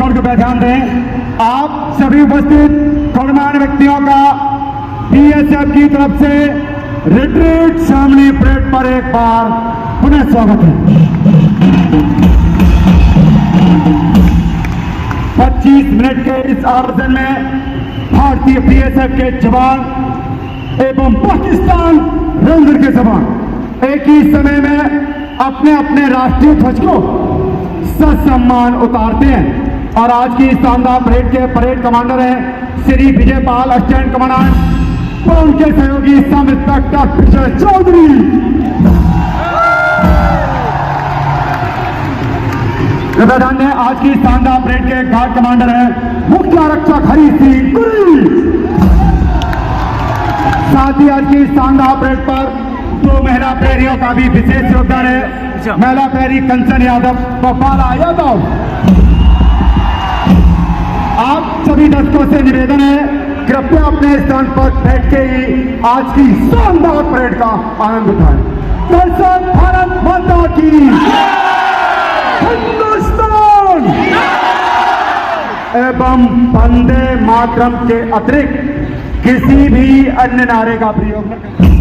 ध्यान दें आप सभी उपस्थित गणमान्य व्यक्तियों का बीएसएफ की तरफ़ से रिट्रीट सामने परेड पर एक बार पुनः स्वागत है। 25 मिनट के इस आयोजन में भारतीय बीएसएफ के जवान एवं पाकिस्तान रेंजर के जवान एक ही समय में अपने अपने राष्ट्रीय ध्वज को ससम्मान उतारते हैं। और आज की शानदार परेड के परेड कमांडर हैं श्री विजय पाल असिस्टेंट कमांडेंट और उनके सहयोगी सब इंस्पेक्टर विजय चौधरी। कृपया ध्यान आज की शानदार परेड के गार्ड कमांडर हैं मुख्य आरक्षक हरी सिंह गुरी साथ ही आज की शानदार परेड पर दो महिला प्रेरियों का भी विशेष योगदान है। महिला प्रेरी कंचन यादव व बाला यादव। आप सभी दर्शकों से निवेदन है, कृपया अपने स्थान पर बैठ के ही आज की शानदार परेड का आनंद उठाएँ। दर्शक भारत माता की। हिंदुस्तान। एवं वंदे मातरम के अतिरिक्त किसी भी अन्य नारे का प्रयोग न करें।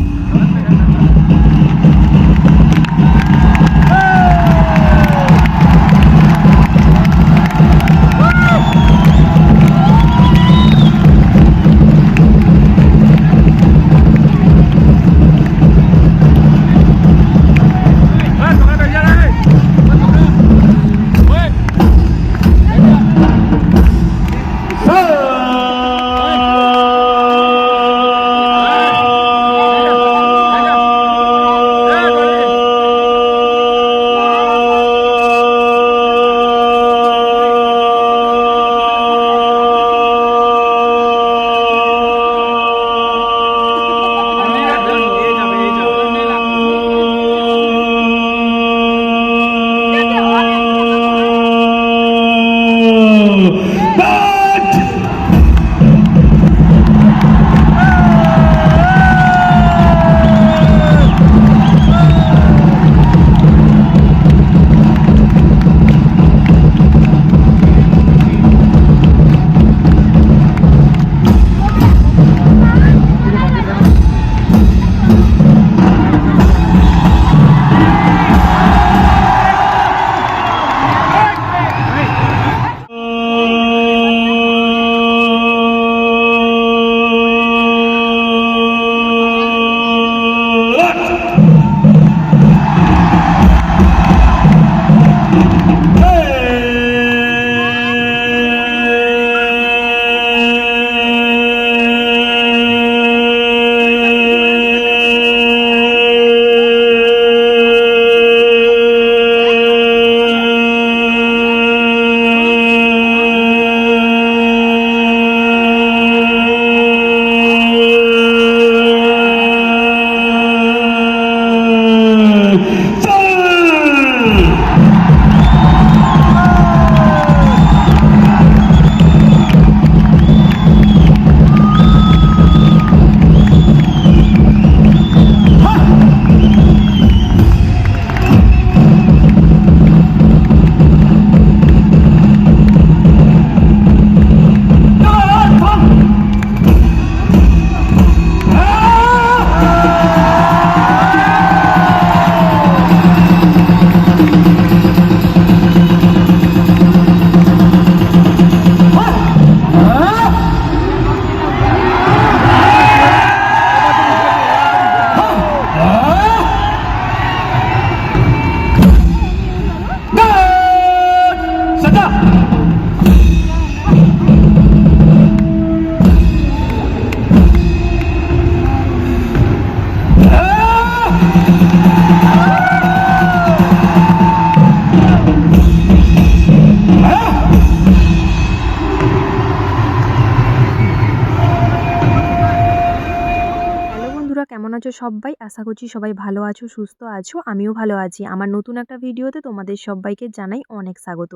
সবাই আশা করছি সবাই ভালো আছো, সুস্থ আছো, আমিও ভালো আছি। আমার নতুন একটা ভিডিওতে তোমাদের সবাইকে জানাই অনেক স্বাগত।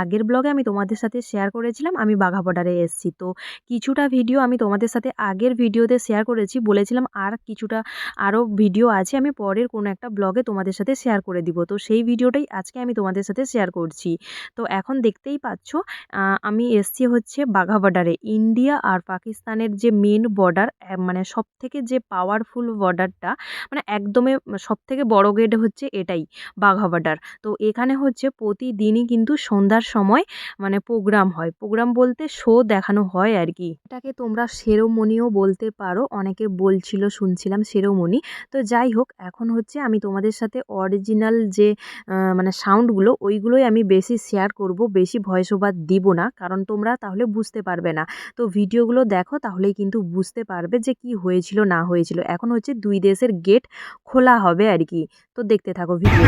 আগের ব্লগে আমি তোমাদের সাথে শেয়ার করেছিলাম, আমি বাঘা বর্ডারে এসেছি। তো কিছুটা ভিডিও আমি তোমাদের সাথে আগের ভিডিওতে শেয়ার করেছি, বলেছিলাম আর কিছুটা আরও ভিডিও আছে, আমি পরের কোনো একটা ব্লগে তোমাদের সাথে শেয়ার করে দিব। তো সেই ভিডিওটাই আজকে আমি তোমাদের সাথে শেয়ার করছি। তো এখন দেখতেই পাচ্ছ আমি এসছি হচ্ছে বাঘা বর্ডারে ইন্ডিয়া আর পাকিস্তানের যে মেন বর্ডার মানে সব থেকে যে পাওয়ারফুল বর্ডারটা মানে একদমই সব থেকে বড় গেট হচ্ছে এটাই, বাঘা বর্ডার তো এখানে হচ্ছে প্রতিদিনই কিন্তু সন্ধ্যার সময় মানে প্রোগ্রাম হয়। প্রোগ্রাম বলতে শো দেখানো হয় আর কি এটাকে তোমরা সেরোমনিও বলতে পারো। অনেকে বলছিল, শুনছিলাম সেরোমনি। তো যাই হোক, এখন হচ্ছে আমি তোমাদের সাথে অরিজিনাল যে মানে সাউন্ডগুলো, ওইগুলোই আমি বেশি শেয়ার করব, বেশি ভয়েস ওভার দিব না, কারণ তোমরা তাহলে বুঝতে পারবে না। তো ভিডিওগুলো দেখো, তাহলেই কিন্তু বুঝতে পারবে যে কি হয়েছিল, না হয়েছিল। এখন হচ্ছে দুই দেশের গেট খোলা হবে আর কি। তো দেখতে থাকো ভিডিও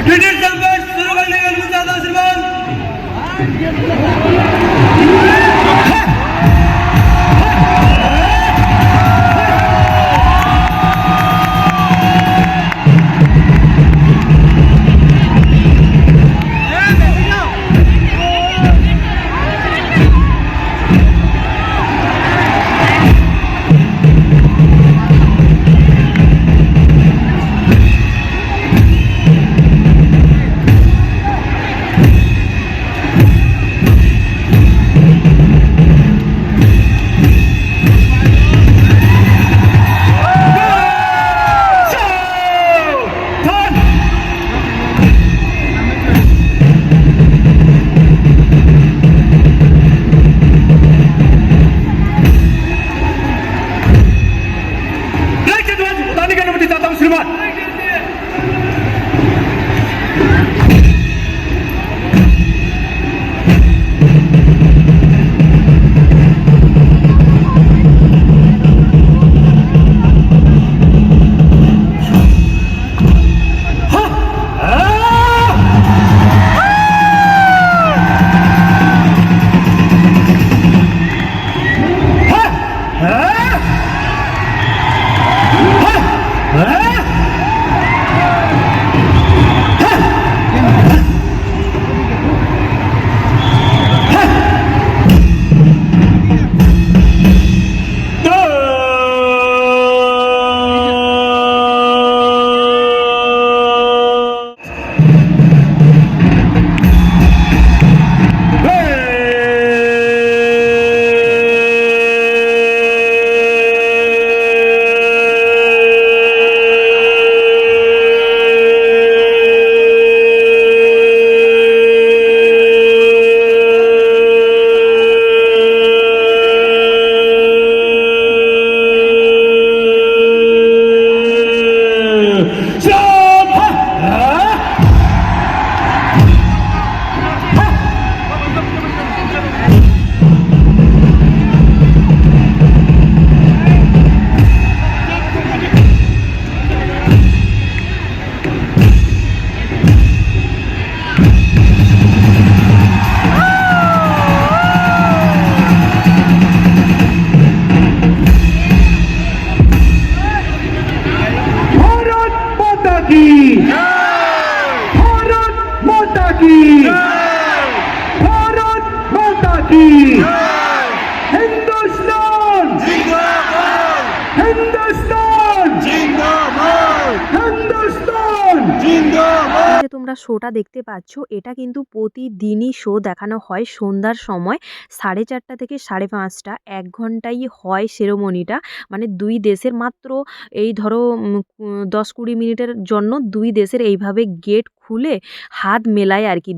তোমরা শোটা দেখতে পাচ্ছ, এটা কিন্তু প্রতিদিনই শো দেখানো হয় সন্ধ্যার সময় সাড়ে চারটা থেকে সাড়ে পাঁচটা, এক ঘন্টাই হয় সেরোমনিটা। মানে দুই দেশের মাত্র এই ধরো দশ কুড়ি মিনিটের জন্য দুই দেশের এইভাবে গেট খুলে হাত মেলায় আর কি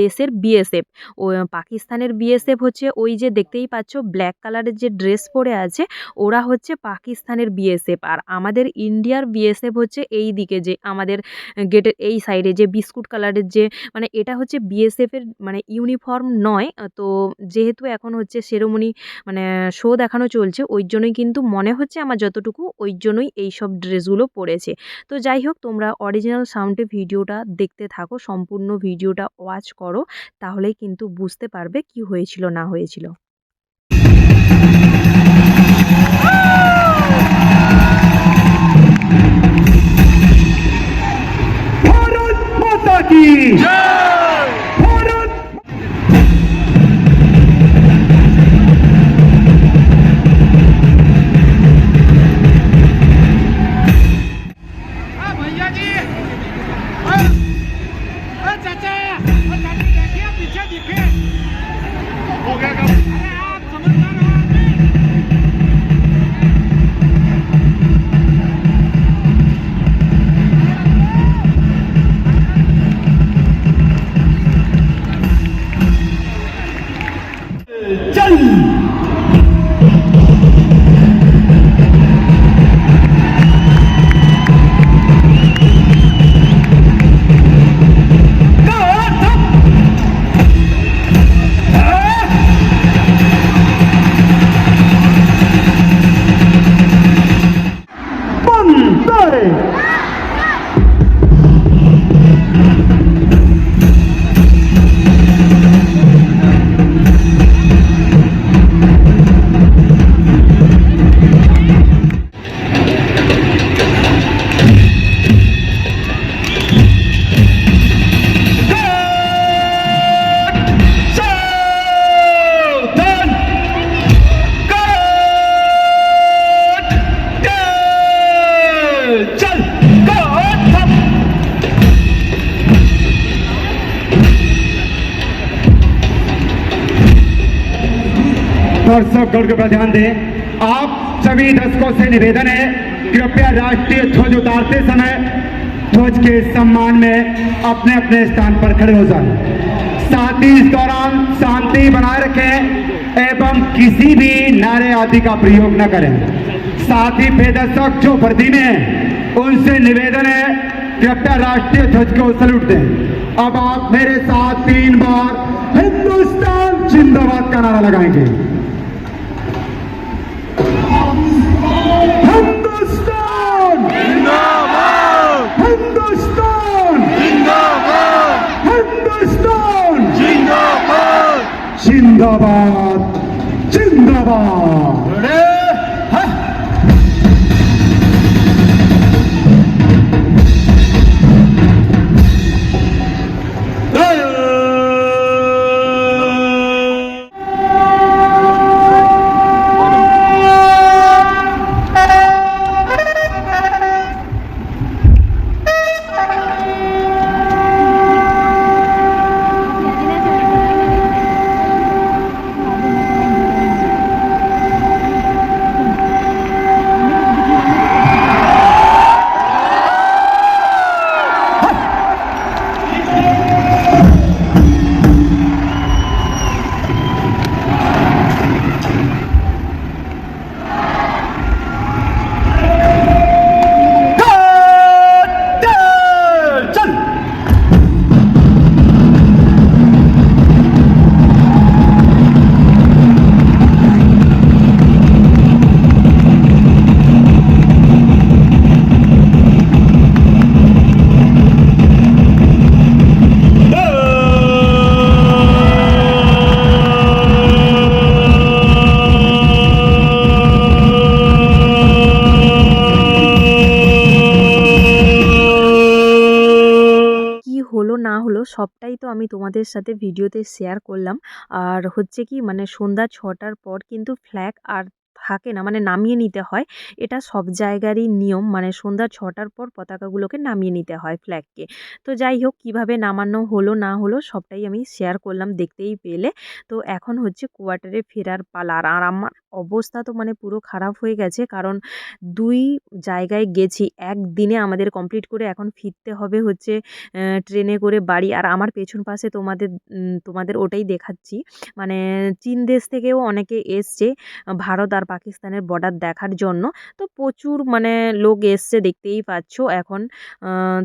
দেশের বিএসএফ ও, পাকিস্তানের বিএসএফ হচ্ছে ওই যে দেখতেই পাচ্ছ ব্ল্যাক কালারের যে ড্রেস পরে আছে, ওরা হচ্ছে পাকিস্তানের বিএসএফ আর আমাদের ইন্ডিয়ার বিএসএফ হচ্ছে এই দিকে যে আমাদের গেটের এই সাইডে যে বিস্কুট কালারের যে মানে এটা হচ্ছে বিএসএফের মানে ইউনিফর্ম নয়, তো যেহেতু এখন হচ্ছে সেরোমনি মানে শো দেখানো চলছে, ওই জন্যই কিন্তু মনে হচ্ছে আমার যতটুকু, ওই জন্যই এই সব ড্রেসগুলো পরেছে। তো যাই হোক, তোমরা অরিজিনাল সাউন্ডে ভিডিওটা দেখতে থাকো সম্পূর্ণ ভিডিওটা ওয়াচ করো তাহলেই কিন্তু বুঝতে পারবে কি হয়েছিল না হয়েছিল। Gianni Pedro. दर्शकगण को ध्यान दें। आप सभी दर्शकों से निवेदन है कृपया राष्ट्रीय ध्वज उतारते समय ध्वज के सम्मान में अपने अपने स्थान पर खड़े हो जाए। साथ ही इस दौरान शांति बनाए रखें एवं किसी भी नारे आदि का प्रयोग न करें। साथ ही बेदर्शक जो वर्दी में हैं, उनसे निवेदन है कृपया राष्ट्रीय ध्वज को सल्यूट दें। अब आप मेरे साथ तीन बार हिंदुस्तान जिंदाबाद का नारा लगाएँगे। হিন্দুস্তান জিন্দাবাদ হিন্দুস্তান জিন্দাবাদ হিন্দুস্তান জিন্দাবাদ জিন্দাবাদ জিন্দাবাদ আমি তোমাদের সাথে ভিডিওতে শেয়ার করলাম। আর হচ্ছে কি মানে সন্ধ্যা ছটার পর কিন্তু ফ্ল্যাগ আর থাকে না মানে নামিয়ে নিতে হয়। এটা সব জায়গারই নিয়ম মানে সন্ধ্যা ছটার পর পতাকাগুলোকে নামিয়ে নিতে হয় ফ্ল্যাগকে তো যাই হোক, কীভাবে নামানো হলো, না হলো, সবটাই আমি শেয়ার করলাম দেখতেই পেলে। তো এখন হচ্ছে কোয়ার্টারে ফেরার পালা। আর আমার অবস্থা তো মানে পুরো খারাপ হয়ে গেছে, কারণ দুই জায়গায় গেছি। একদিনে আমাদের কমপ্লিট করে এখন ফিরতে হবে হচ্ছে ট্রেনে করে বাড়ি। আর আমার পেছন পাশে তোমাদের তোমাদের ওটাই দেখাচ্ছি। মানে চীন দেশ থেকেও অনেকে এসছে, ভারত আর পাকিস্তানের বর্ডার দেখার জন্য। তো প্রচুর মানে লোক এসছে দেখতেই পাচ্ছ এখন।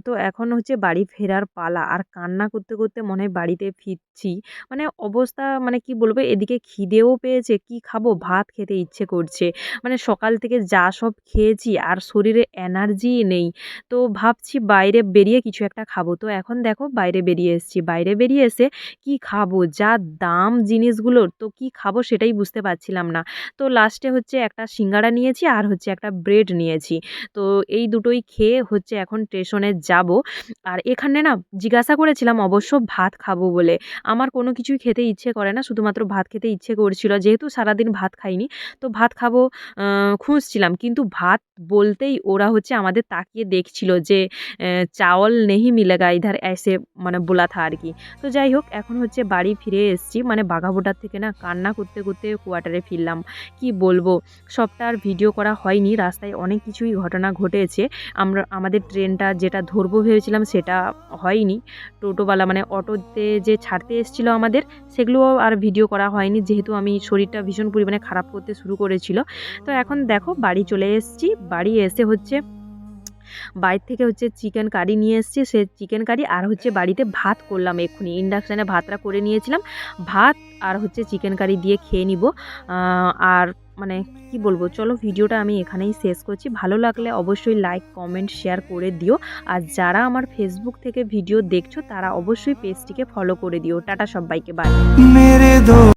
তো এখন হচ্ছে বাড়ি ফেরার পালা। আর কান্না করতে করতে মনে হয় বাড়িতে ফিরছি। মানে অবস্থা মানে কি বলব, এদিকে খিদেও পেয়েছে। কি খাব? ভাত খেতে ইচ্ছে করছে। মানে সকাল থেকে যা সব খেয়েছি, আর শরীরে এনার্জি নেই। তো ভাবছি বাইরে বেরিয়ে কিছু একটা খাব। তো এখন দেখো বাইরে বেরিয়ে এসেছি। বাইরে বেরিয়ে এসে কি খাব? যা দাম জিনিসগুলোর, তো কি খাব সেটাই বুঝতে পারছিলাম না। তো লাস্টে হচ্ছে একটা সিঙ্গাড়া নিয়েছি আর হচ্ছে একটা ব্রেড নিয়েছি। তো এই দুটোই খেয়ে হচ্ছে এখন স্টেশনে যাব। আর এখানে না জিজ্ঞাসা করেছিলাম অবশ্য ভাত খাব বলে। আমার কোনো কিছুই খেতে ইচ্ছে করে না শুধুমাত্র ভাত খেতে ইচ্ছে করছিল। যেহেতু সারাদিন ভাত খাইনি তো ভাত খাব খুঁজছিলাম। কিন্তু ভাত বলতেই ওরা হচ্ছে আমাদের তাকিয়ে দেখছিল যে আহ, চাওয়াল নেহি মিলেগা ইধার এসে মানে বোলা থা আর কি। তো যাই হোক এখন হচ্ছে বাড়ি ফিরে এসেছি। মানে বাঘাবোটার থেকে না কান্না করতে করতে কোয়ার্টারে ফিরলাম। কি বলব সবটা আর ভিডিও করা হয়নি। রাস্তায় অনেক কিছুই ঘটনা ঘটেছে। আমরা, আমাদের ট্রেনটা যেটা ধরবো ভেবেছিলাম সেটা হয়নি। টোটোওয়ালা মানে অটোতে যে ছাড়তে এসেছিল আমাদের, সেগুলোও আর ভিডিও করা হয়নি। যেহেতু আমি শরীরটা ভীষণ পরিমাণে খারাপ করতে শুরু করেছিল। তো এখন দেখো, বাড়ি চলে এসেছি। বাড়ি এসে হচ্ছে, বাইর থেকে হচ্ছে চিকেন কারি নিয়ে এসেছি। সে চিকেন কারি আর হচ্ছে বাড়িতে ভাত করলাম এক্ষুনি। ইন্ডাকশানে ভাতটা করে নিয়েছিলাম। ভাত আর হচ্ছে চিকেন কারি দিয়ে খেয়ে নিব। আর মানে কি বলব, চলো ভিডিওটা আমি এখানেই শেষ করছি। ভালো লাগলে অবশ্যই লাইক কমেন্ট শেয়ার করে দিও। আর যারা আমার ফেসবুক থেকে ভিডিও দেখছ, তারা অবশ্যই পেজটিকে ফলো করে দিও। টাটা সবাইকে বাই